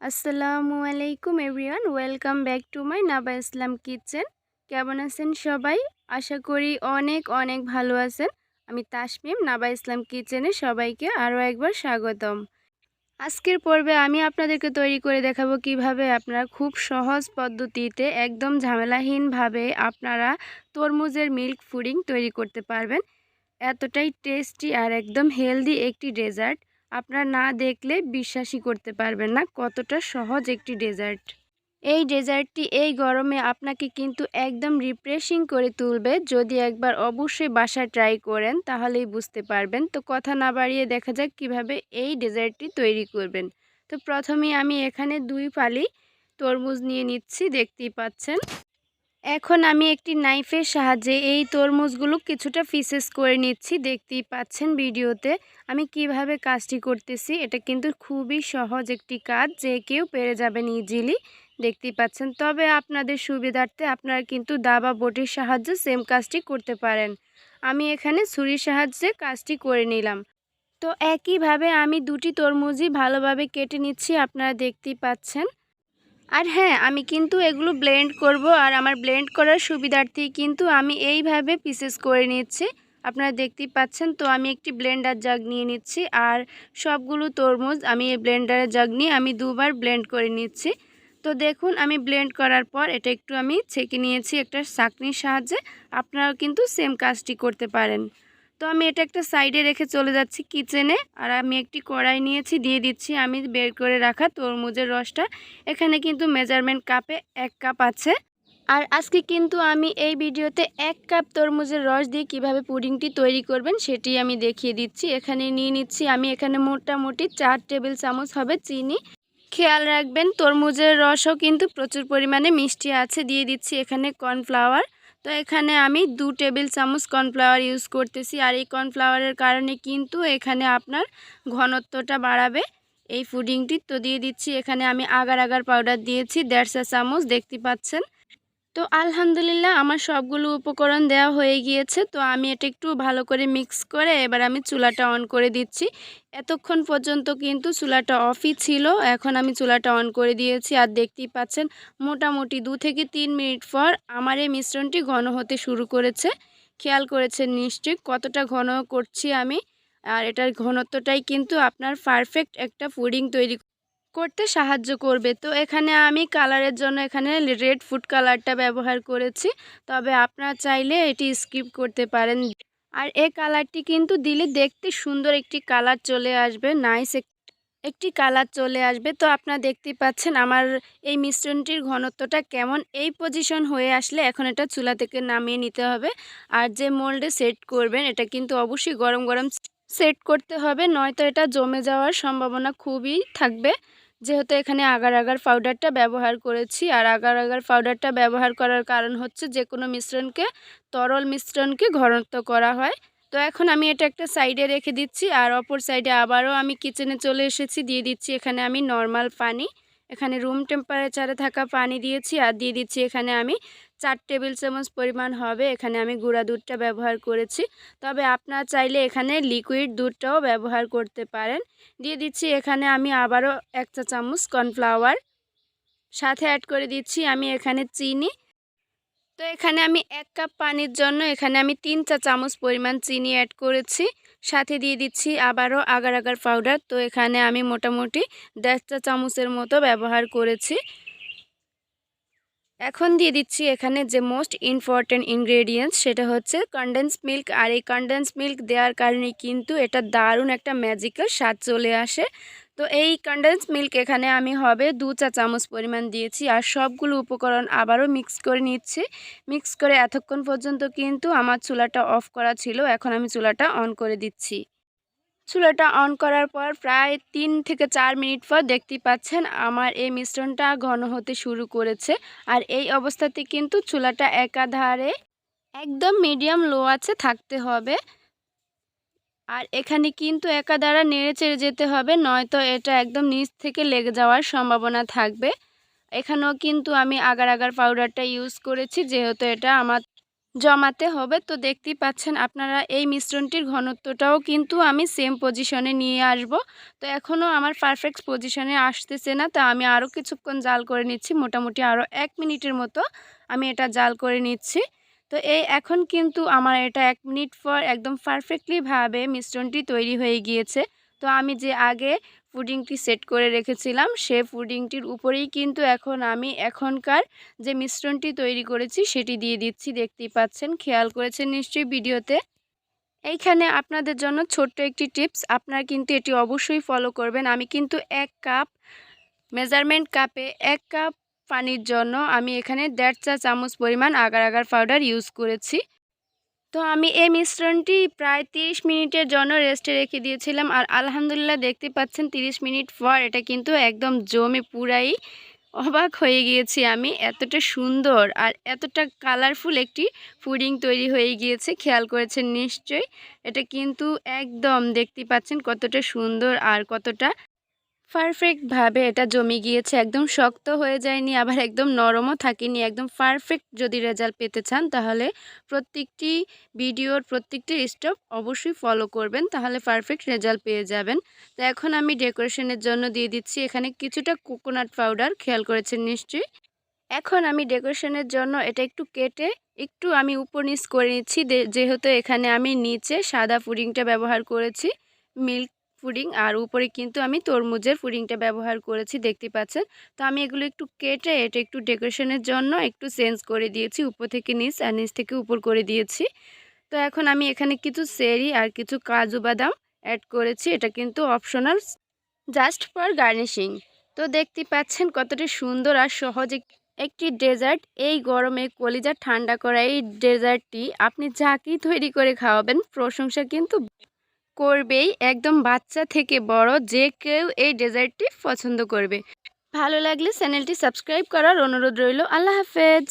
আসসালামু আলাইকুম everyone, welcome back to my Naba Islam kitchen. কেমন আছেন সবাই? আশা করি অনেক অনেক ভালো আছেন। আমি তাসমিম, নাবা ইসলাম কিচেনে সবাইকে আরও একবার স্বাগতম। আজকের পর্বে আমি আপনাদেরকে তৈরি করে দেখাবো কীভাবে আপনারা খুব সহজ পদ্ধতিতে একদম ঝামেলাহীনভাবে আপনারা তরমুজের মিল্ক ফুডিং তৈরি করতে পারবেন। এতটাই টেস্টি আর একদম হেলদি একটি ডেজার্ট। আপনারা না দেখলে বিশ্বাসই করতে পারবেন না কতটা সহজ একটি ডেজার্ট। এই ডেজার্টটি এই গরমে আপনাকে কিন্তু একদম রিফ্রেশিং করে তুলবে। যদি একবার অবশ্যই বাসায় ট্রাই করেন তাহলেই বুঝতে পারবেন। তো কথা না বাড়িয়ে দেখা যাক কীভাবে এই ডেজার্টটি তৈরি করবেন। তো প্রথমে আমি এখানে দুই ফালি তরমুজ নিয়ে নিচ্ছি, দেখতেই পাচ্ছেন। এখন আমি একটি নাইফের সাহায্যে এই তরমুজগুলো কিছুটা ফিসেস করে নিচ্ছি। দেখতেই পাচ্ছেন ভিডিওতে আমি কীভাবে কাজটি করতেছি। এটা কিন্তু খুবই সহজ একটি কাজ, যে কেউ পেরে যাবেন ইজিলি দেখতেই পাচ্ছেন। তবে আপনাদের সুবিধার্থে আপনারা কিন্তু দাবা বটির সাহায্যে সেম কাজটি করতে পারেন। আমি এখানে ছুরির সাহায্যে কাজটি করে নিলাম। তো একইভাবে আমি দুটি তরমুজই ভালোভাবে কেটে নিচ্ছি, আপনারা দেখতেই পাচ্ছেন। আর হ্যাঁ আমি কিন্তু এগুলো ব্লেন্ড করব আর আমার ব্লেন্ড করার সুবিধার্থে কিন্তু আমি এইভাবে পিসেস করে নিচ্ছি। আপনারা দেখতেই পাচ্ছেন, তো আমি একটি ব্লেন্ডার জাগ নিয়ে নিচ্ছি আর সবগুলো তরমুজ আমি এই ব্লেন্ডারের জাগ নিয়ে আমি দুবার ব্লেন্ড করে নিচ্ছি। তো দেখুন, আমি ব্লেন্ড করার পর এটা একটু আমি ছেঁকে নিয়েছি একটা চাকনির সাহায্যে। আপনারাও কিন্তু সেম কাজটি করতে পারেন। তো আমি এটা একটা সাইডে রেখে চলে যাচ্ছি কিচেনে। আর আমি একটি কড়াই নিয়েছি, দিয়ে দিচ্ছি আমি বের করে রাখা তরমুজের রসটা। এখানে কিন্তু মেজারমেন্ট কাপে এক কাপ আছে। আর আজকে কিন্তু আমি এই ভিডিওতে এক কাপ তরমুজের রস দিয়ে কীভাবে পুডিংটি তৈরি করবেন সেটি আমি দেখিয়ে দিচ্ছি। এখানে নিয়ে নিচ্ছি আমি এখানে মোটামুটি চার টেবিল চামচ হবে চিনি। খেয়াল রাখবেন, তরমুজের রসও কিন্তু প্রচুর পরিমাণে মিষ্টি আছে। দিয়ে দিচ্ছি এখানে কর্নফ্লাওয়ার। তো এখানে আমি দু টেবিল চামচ কর্নফ্লাওয়ার ইউজ করতেছি। আর এই কর্নফ্লাওয়ারের কারণে কিন্তু এখানে আপনার ঘনত্বটা বাড়াবে। এই ফুডিংটি তো দিয়ে দিচ্ছি। এখানে আমি আগার আগার পাউডার দিয়েছি দেড়শো চামচ, দেখতে পাচ্ছেন? তো আলহামদুলিল্লাহ আমার সবগুলো উপকরণ দেওয়া হয়ে গিয়েছে। তো আমি এটা একটু ভালো করে মিক্স করে এবার আমি চুলাটা অন করে দিচ্ছি। এতক্ষণ পর্যন্ত কিন্তু চুলাটা অফই ছিল। এখন আমি চুলাটা অন করে দিয়েছি আর দেখতেই পাচ্ছেন মোটামুটি দু থেকে তিন মিনিট পর আমার এই মিশ্রণটি ঘন হতে শুরু করেছে। খেয়াল করেছেন নিশ্চয়ই কতটা ঘন করছি আমি। আর এটার ঘনত্বটাই কিন্তু আপনার পারফেক্ট একটা ফুডিং তৈরি করতে সাহায্য করবে। তো এখানে আমি কালারের জন্য এখানে রেড ফুড কালারটা ব্যবহার করেছি। তবে আপনারা চাইলে এটি স্কিপ করতে পারেন। আর এই কালারটি কিন্তু দিলে দেখতে সুন্দর একটি কালার চলে আসবে, নাইস একটি কালার চলে আসবে। তো আপনারা দেখতেই পাচ্ছেন আমার এই মিশ্রণটির ঘনত্বটা কেমন। এই পজিশন হয়ে আসলে এখন এটা চুলা থেকে নামিয়ে নিতে হবে। আর যে মোল্ডে সেট করবেন এটা কিন্তু অবশ্যই গরম গরম সেট করতে হবে, নয়তো এটা জমে যাওয়ার সম্ভাবনা খুবই থাকবে। যেহেতু এখানে আগার আগার পাউডারটা ব্যবহার করেছি, আর আগার আগার পাউডারটা ব্যবহার করার কারণ হচ্ছে যে কোনো মিশ্রণকে, তরল মিশ্রণকে ঘনত্ব করা হয়। তো এখন আমি এটা একটা সাইডে রেখে দিচ্ছি, আর অপর সাইডে আবারও আমি কিচেনে চলে এসেছি। দিয়ে দিচ্ছি এখানে আমি নর্মাল পানি, এখানে রুম টেম্পারেচারে থাকা পানি দিয়েছি, আর দিয়ে দিচ্ছি এখানে আমি চার টেবিল চামচ পরিমাণ হবে। এখানে আমি গুঁড়া দুধটা ব্যবহার করেছি। তবে আপনার চাইলে এখানে লিকুইড দুধটাও ব্যবহার করতে পারেন। দিয়ে দিচ্ছি এখানে আমি আবারও এক চা চামচ কর্নফ্লাওয়ার। সাথে অ্যাড করে দিচ্ছি আমি এখানে চিনি। তো এখানে আমি এক কাপ পানির জন্য এখানে আমি তিন চা চামচ পরিমাণ চিনি অ্যাড করেছি। সাথে দিয়ে দিচ্ছি আবারও আগার আগার পাউডার। তো এখানে আমি মোটামুটি দেড় চা চামচের মতো ব্যবহার করেছি। এখন দিয়ে দিচ্ছি এখানে যে মোস্ট ইম্পর্ট্যান্ট ইনগ্রেডিয়েন্টস সেটা হচ্ছে কনডেন্স মিল্ক আর এই কনডেন্স মিল্ক দেওয়ার কারণে কিন্তু এটা দারুণ একটা ম্যাজিক্যাল স্বাদ চলে আসে। তো এই কনডেন্স মিল্ক এখানে আমি হবে দু চা চামচ পরিমাণ দিয়েছি, আর সবগুলো উপকরণ আবারও মিক্স করে নিচ্ছি। মিক্স করে এতক্ষণ পর্যন্ত কিন্তু আমার চুলাটা অফ করা ছিল, এখন আমি চুলাটা অন করে দিচ্ছি। চুলাটা অন করার পর প্রায় তিন থেকে চার মিনিট পর দেখতেই পাচ্ছেন আমার এই মিশ্রণটা ঘন হতে শুরু করেছে। আর এই অবস্থাতে কিন্তু চুলাটা একাধারে একদম মিডিয়াম লো আছে থাকতে হবে। আর এখানে কিন্তু একা দ্বারা নেড়ে চেড়ে যেতে হবে, নয়তো এটা একদম নিচ থেকে লেগে যাওয়ার সম্ভাবনা থাকবে। এখানেও কিন্তু আমি আগার আগার পাউডারটা ইউজ করেছি, যেহেতু এটা আমার জমাতে হবে। তো দেখতেই পাচ্ছেন আপনারা এই মিশ্রণটির ঘনত্বটাও কিন্তু আমি সেম পজিশনে নিয়ে আসব। তো এখনও আমার পারফেক্ট পজিশনে আসতেছে না। তা আমি আরও কিছুক্ষণ জাল করে নিচ্ছি। মোটামুটি আরও এক মিনিটের মতো আমি এটা জাল করে নিচ্ছি। তো এই এখন কিন্তু আমার এটা এক মিনিট পর একদম পারফেক্টলিভাবে মিশ্রণটি তৈরি হয়ে গিয়েছে। তো আমি যে আগে পুডিংটি সেট করে রেখেছিলাম। সে পুডিংটির উপরেই কিন্তু এখন আমি এখনকার যে মিশ্রণটি তৈরি করেছি সেটি দিয়ে দিচ্ছি। দেখতেই পাচ্ছেন, খেয়াল করেছেন নিশ্চয়ই ভিডিওতে? এইখানে আপনাদের জন্য ছোট্ট একটি টিপস, আপনারা কিন্তু এটি অবশ্যই ফলো করবেন। আমি কিন্তু এক কাপ মেজারমেন্ট কাপে এক কাপ পানির জন্য আমি এখানে দেড় চা চামচ পরিমাণ আগার আগার পাউডার ইউজ করেছি। তো আমি এই মিশ্রণটি প্রায় 30 মিনিটের জন্য রেস্টে রেখে দিয়েছিলাম আর আলহামদুলিল্লাহ দেখতে পাচ্ছেন 30 মিনিট পর এটা কিন্তু একদম জমে পুরাই অবাক হয়ে গিয়েছি আমি। এতটা সুন্দর আর এতটা কালারফুল একটি পুডিং তৈরি হয়ে গিয়েছে, খেয়াল করেছেন নিশ্চয়ই। এটা কিন্তু একদম দেখতে পাচ্ছেন কতটা সুন্দর আর কতটা পারফেক্টভাবে এটা জমে গিয়েছে, একদম শক্ত হয়ে যায়নি, আবার একদম নরমও থাকেনি, একদম পারফেক্ট যদি রেজাল্ট পেতে চান তাহলে প্রত্যেকটি ভিডিওর প্রত্যেকটি স্টেপ অবশ্যই ফলো করবেন, তাহলে পারফেক্ট রেজাল্ট পেয়ে যাবেন। তো এখন আমি ডেকোরেশনের জন্য দিয়ে দিচ্ছি, এখানে কিছুটা কোকোনাট পাউডার খেয়াল করেছেন নিশ্চয়ই? এখন আমি ডেকোরেশনের জন্য এটা একটু কেটে একটু আমি উপর নিচ করে নিচ্ছি যেহেতু এখানে আমি নিচে সাদা পুডিংটা ব্যবহার করেছি মিল্ক পুডিং আর উপরে কিন্তু আমি তরমুজের পুডিংটা ব্যবহার করেছি, দেখতে পাচ্ছেন? তো আমি এগুলো একটু কেটে এটা একটু ডেকোরেশনের জন্য একটু চেঞ্জ করে দিয়েছি, উপর থেকে নিচ আর নিচ থেকে উপর করে দিয়েছি। তো এখন আমি এখানে কিছু সেরি আর কিছু কাজু বাদাম অ্যাড করেছি, এটা কিন্তু অপশনাল, জাস্ট ফর গার্নিশিং। তো দেখতে পাচ্ছেন কতটা সুন্দর আর সহজ একটি ডেজার্ট, এই গরমে কলিজা ঠান্ডা করা এই ডেজার্টটি, আপনি যাকেই তৈরি করে খাওয়াবেন, প্রশংসা কিন্তু করবেই। একদম বাচ্চা থেকে বড় যে কেউ এই ডেজার্টটি পছন্দ করবে। ভালো লাগলে চ্যানেলটি সাবস্ক্রাইব করার অনুরোধ রইল। আল্লাহ হাফেজ।